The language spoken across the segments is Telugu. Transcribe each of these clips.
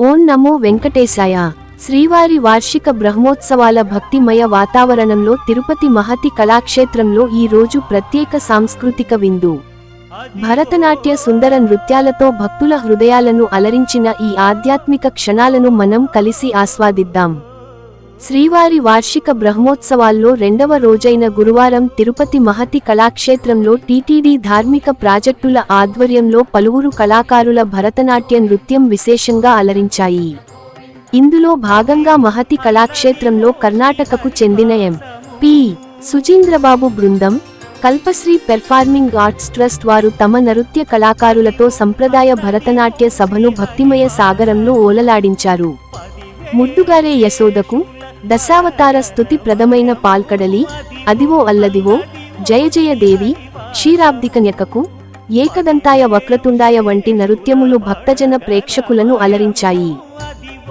ఓం నమో వెంకటేశాయ. శ్రీవారి వార్షిక బ్రహ్మోత్సవాల భక్తిమయ వాతావరణంలో తిరుపతి మహతి కళాక్షేత్రంలో ఈ రోజు ప్రత్యేక సాంస్కృతిక విందు. భరతనాట్య సుందర నృత్యాలతో భక్తుల హృదయాలను అలరించిన ఈ ఆధ్యాత్మిక క్షణాలను మనం కలిసి ఆస్వాదిద్దాం. శ్రీవారి వార్షిక బ్రహ్మోత్సవాల్లో రెండవ రోజైన గురువారం తిరుపతి మహతి కళాక్షేత్రంలో టీటీడీ ధార్మిక ప్రాజెక్టుల ఆధ్వర్యంలో పలువురు కళాకారుల భరతనాట్య నృత్యం విశేషంగా అలరించాయి. ఇందులో భాగంగా మహతి కళాక్షేత్రంలో కర్ణాటకకు చెందిన ఎం. పి. సుచీంద్రబాబు బృందం కల్పశ్రీ పెర్ఫార్మింగ్ ఆర్ట్స్ ట్రస్ట్ వారు తమ నృత్య కళాకారులతో సంప్రదాయ భరతనాట్య సభను భక్తిమయ సాగరంలో ఓలలాడించారు. ముద్దుగారే యశోదకు దశావతార స్తుతి ప్రదమైన పాల్కడలి అదివో అల్లదివో జయ జయ దేవి క్షీరాబ్దికన్యకకు ఏకదంతాయ వక్రతుండాయ వంటి నృత్యములు భక్తజన ప్రేక్షకులను అలరించాయి.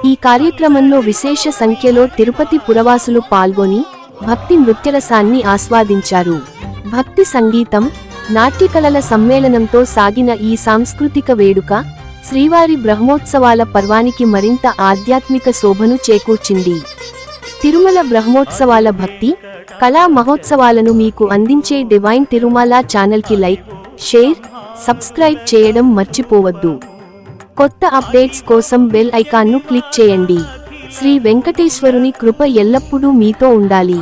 ఈ కార్యక్రమంలో విశేష సంఖ్యలో తిరుపతి పురవాసులు పాల్గొని భక్తి నృత్యరసాన్ని ఆస్వాదించారు. భక్తి సంగీతం నాట్యకళల సమ్మేళనంతో సాగిన ఈ సాంస్కృతిక వేడుక శ్రీవారి బ్రహ్మోత్సవాల పర్వానికి మరింత ఆధ్యాత్మిక శోభను చేకూర్చింది. తిరుమల బ్రహ్మోత్సవాల భక్తి కళా మహోత్సవాలను మీకు అందించే డివైన్ తిరుమల ఛానల్కి లైక్ షేర్ సబ్స్క్రైబ్ చేయడం మర్చిపోవద్దు. కొత్త అప్డేట్స్ కోసం బెల్ ఐకాన్ను క్లిక్ చేయండి. శ్రీ వెంకటేశ్వరుని కృప ఎల్లప్పుడూ మీతో ఉండాలి.